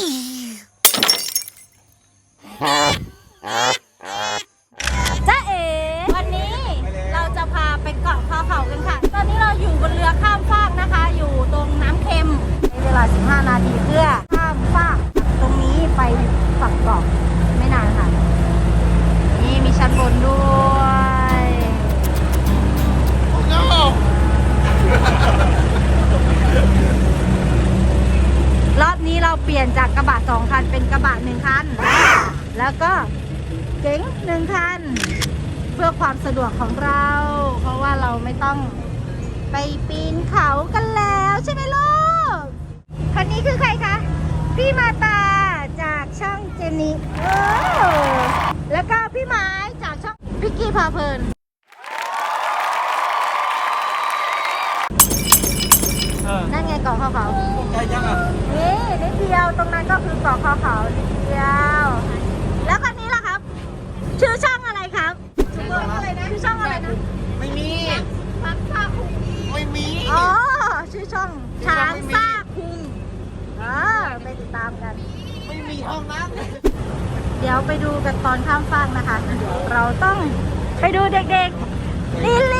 Yeah. ความสะดวกของเรา เพราะว่าเราไม่ต้องไปปีนเขากันแล้วใช่ไหมลูกคนนี้คือใครคะ พี่มาตาจากช่องเจนนี่โอ้แล้วก็พี่ไม้จากช่องพิกกี้พาเพลินเออนั่นไงเกาะเขาเขาใกล้ยังอะนี่นิดเดียวตรงนั้นก็คือเกาะเขาเขานิดเดียว แล้วคนนี้ล่ะครับ ชื่อช่องอะไรครับชื่อช่องอะไรนะ ชื่อช่องอะไรนะ ไม่มี พักผ้าคุงไม่มี อ๋อ ชื่อช่องช้างซ่าคุงเออไปติดตามกัน ไม่มีห้องน้เดี๋ยวไปดูกันตอนข้ามฟากนะคะเดี๋ยวเราต้องไปดูเด็กๆลิลลินลิ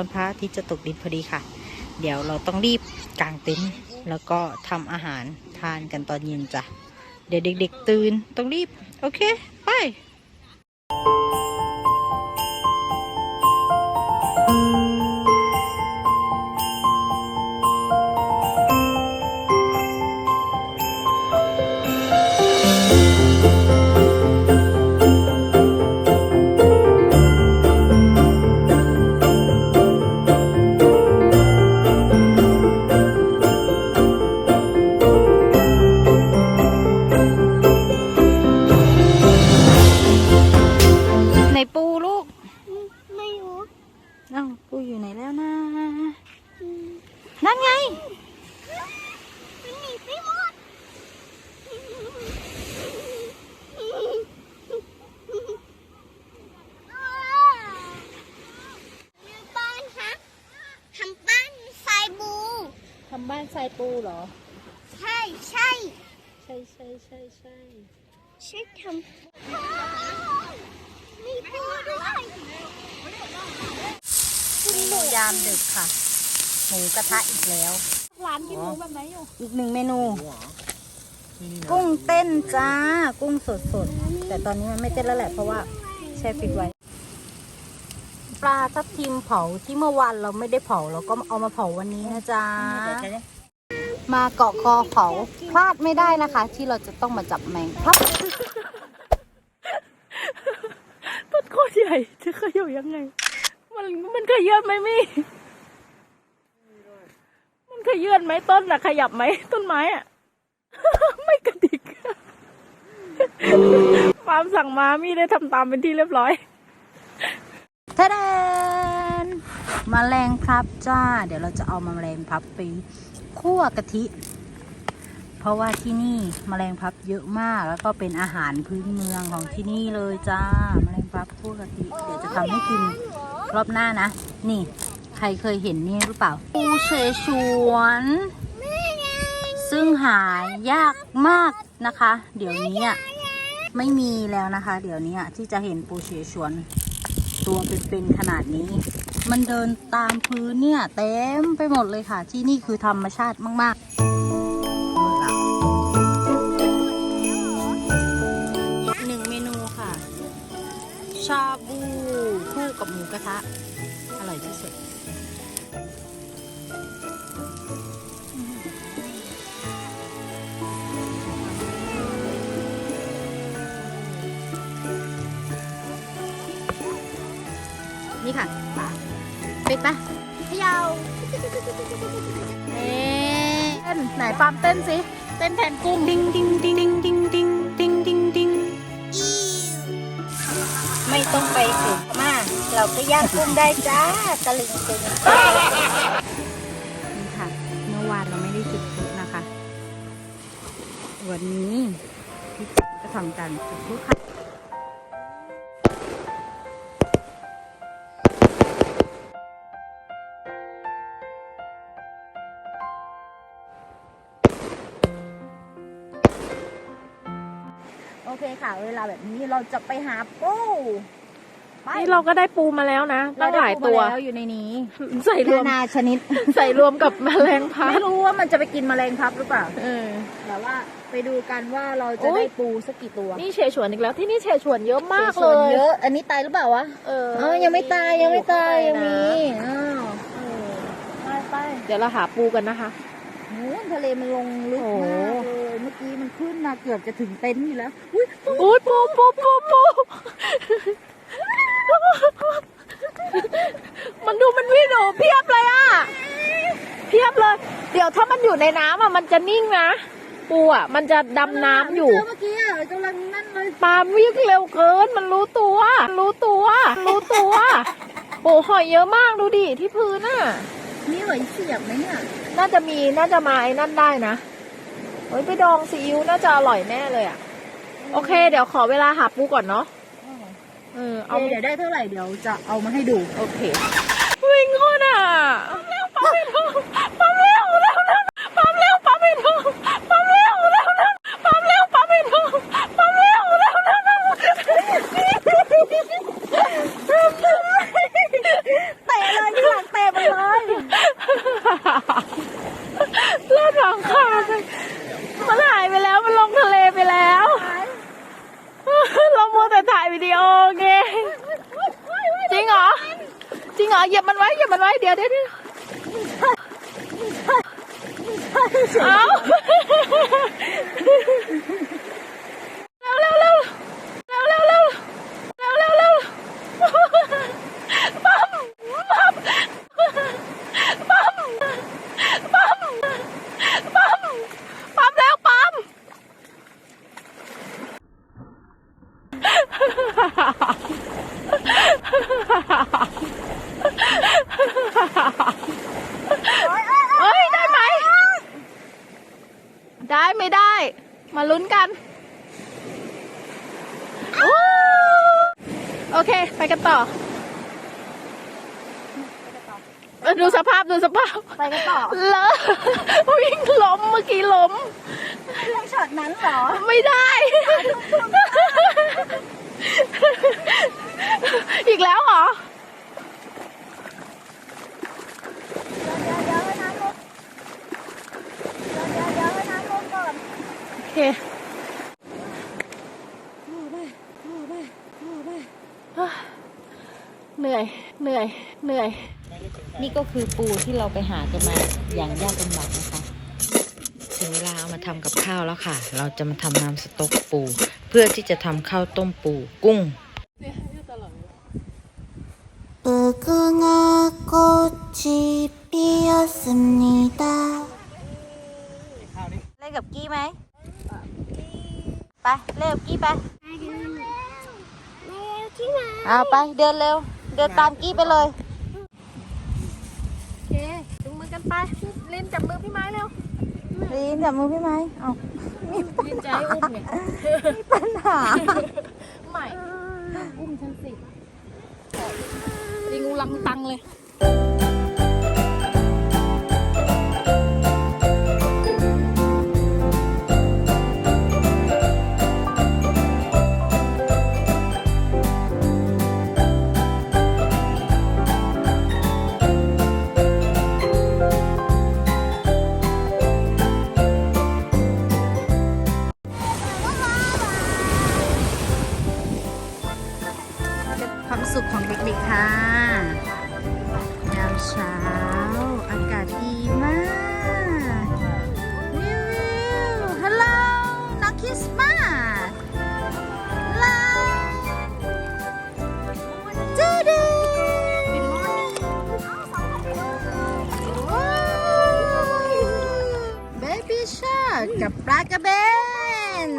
อนพระอาทิตย์จะตกดินพอดีค่ะ เดี๋ยวเราต้องรีบกางเต็นท์แล้วก็ทำอาหารทานกันตอนเย็นจ้ะ เดี๋ยวเด็ก ๆ ตื่นต้องรีบ โอเค ไปในานทรายปูเหรอ ใช่ใช่ใช่ใช่ใช่ใช่ใช่ทำมีปูด้วยเมนูยามดึกค่ะ หมูกระทะอีกแล้ว ร้านกินหมูแบบไหนอยู่ อีกหนึ่งเมนูำหัวนี่นี่นะกุ้งเต้นจ้า กุ้งสดสดๆแต่ตอนนี้มันไม่เต้นแล้วแหละเพราะว่าแช่ฟิตไว้ ปลาทับทิมเผาที่เมื่อวานเราไม่ได้เผาเราก็เอามาเผาวันนี้นะจ๊ะใครก็ มาเกาะคอเขาพลาดไม่ได้นะคะ ที่เราจะต้องมาจับแมงครับต้นโคตรใหญ่จะขยับยังไง มันมันขยื่นไหมมี่ มันขยื่นไหมต้นอะขยับไหมต้นไม้อะไม่กระดิกฟาร์มสั่งมามี่ได้ทำตามเป็นที่เรียบร้อยทะเดนมแมลงพลับจ้า เดี๋ยวเราจะเอามาแมลงพลับไป คั่วกะทิ เพราะว่าที่นี่มแมลงพับเยอะมากแล้วก็เป็นอาหารพื้นเมืองของที่นี่เลยจ้าแมลงพับคั่วกะทิเดี๋ยวจะทำให้กินรอบหน้านะ นี่ ใครเคยเห็นนี่หรือเปล่าปูเฉฉวน ซึ่งหายากมากนะคะ เดี๋ยวนี้ไม่มีแล้วนะคะ เดี๋ยวนี้ที่จะเห็นปูเฉฉวนตัวเป็นๆขนาดนี้ มันเดินตามพื้นเนี่ยเต็มไปหมดเลยค่ะ ที่นี่คือธรรมชาติมาก ๆ อีกหนึ่งเมนูค่ะ ชาบูคู่กับหมูกระทะ อร่อยที่สุด ปิดปะเขยาวเอ๊เต้นไหนปามเต้นสิ เต้นแทนกุ้งดิงดิงดิงดิงดิงดิงดิงดิงดิงไม่ต้องไปถึงมาก เราก็ย่างกุ้งได้จ้าตะลิงตึงนี่ค่ะ เมื่อวานเราไม่ได้จุดพลุนะคะ วันนี้พี่จิ๊กก็ทำการจุดพลุค่ะ เคค่ะ เวลาแบบนี้เราจะไปหาปูไปนี่เราก็ได้ปูมาแล้วนะตั้งหลายตัว เรได้ปูมแล้วอยู่ในนี้ใส่รวนามนาชนิด ใส่รวมกับแมลงพัดไม่รู้ว่ามันจะไปกินแมลงทับหรือเปล่า เออ แต่ว่าไปดูกันว่าเราจะโอ๊ยได้ปูสักกี่ตัวนี่เฉฉวนอีกแล้วที่นี่เฉฉวนเยอะมากส่เลวนยเยอะ อันนี้ตายหรือเปล่าวะเออเออยังไม่ตายยังไม่ตายยังมีนะอ้าวเออไปไปเดี๋ยวเราหาปูกันนะคะ โอ้ทะเลมันลงลึกมากเลยเมื่อกี้มันขึ้นมาเกือบจะถึงเต็นท์อยู่แล้วอุ้ยอุ้ยปูปูปูปูมันดูมันวิ่งหนูเพียบเลยอะ เพียบเลย เดี๋ยวถ้ามันอยู่ในน้ำอะมันจะนิ่งนะปูอะ มันจะดำน้ำอยู่เมื่อกี้อะกำลังนั่นเลยปลาวิ่งเร็วเกิน มันรู้ตัว รู้ตัว รู้ตัว โอ้หอยเยอะมากดูดิที่พื้นน่ะ นี่หอยเสียบไหมเนี่ย น่าจะมีน่าจะมาไอ้นั่นได้นะเฮ้ยไปดองซีอิ๊วน่าจะอร่อยแน่เลยอะ โอเค เดี๋ยวขอเวลาหาปูก่อนเนาะเออเอาเอาเดี๋ยวได้เท่าไหร่เดี๋ยวจะเอามาให้ดู โอเควิ่งโคตรอะปั๊มไม่ถูกปั๊มเร็วเร็วเร็วปั๊มเร็วปั๊มไม่ถูกปั๊มเร็วเร็วเร็วปั๊มเร็วปั๊มไม่ถูกปั๊มเร็วเร็วเร็วเร็ว เตะเลยที่หลังเตะมันเลย เลือดหลังขาดเลย มันหายไปแล้วมันลงทะเลไปแล้ว เรามัวแต่ถ่ายวิดีโอไงจริงเหรอ จริงเหรอเหยียบมันไว้เหยียบมันไว้เดี๋ยวเดี๋ยวเดี๋ยวเอา ได้ไม่ได้ มาลุ้นกันโอ้โอเค ไปกันต่อเออดูสภาพดูสภาพไปกันต่อเลอะวิ่งล้มเมื่อกี้ล้มใช่ช็อตนั้นเหรอ ไม่ได้ อีกแล้วเหรอ เดี๋ยวเดี๋ยวให้น้ำลดเดี๋ยวเดี๋ยวให้น้ำลดก่อน โอ เคเหนื่อย เหนื่อย เหนื่อย นี่ก็คือปูที่เราไปหากันมาอย่างยากลำบากนะคะถึงเวลาเอามาทำกับข้าวแล้วค่ะ เราจะมาทำน้ำสต๊อกปู เพื่อที่จะทำข้าวต้มปู กุ้งเล่นกับกี้ไหม ไปเล่นกับกี้ไปเอาไปเดินเร็ว เดินตามกี้ไปเลยโอเคจุงมือกันไปลินจับมือพี่ไม้เร็วลีนจับมือพี่ไหมเอาลินใจอุ้มไงปัญหาใหม่อุ้มฉันสิลิงงูลังตังเลย ค่ะยามเช้า อากาศดีมากวิววิวฮัลโหลน้องคริสต์มาสลโหลจูดี้เบบี้ชาร์กกับปลากระเบน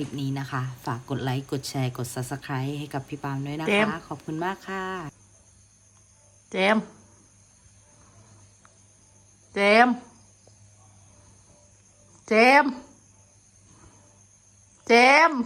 ลิปนี้นะคะ ฝากกดไลค์ กดแชร์ กด subscribe ให้กับพี่ปามด้วยนะเจมคะ ขอบคุณมากค่ะ เจมส์เจมส์เจมส์เจมส์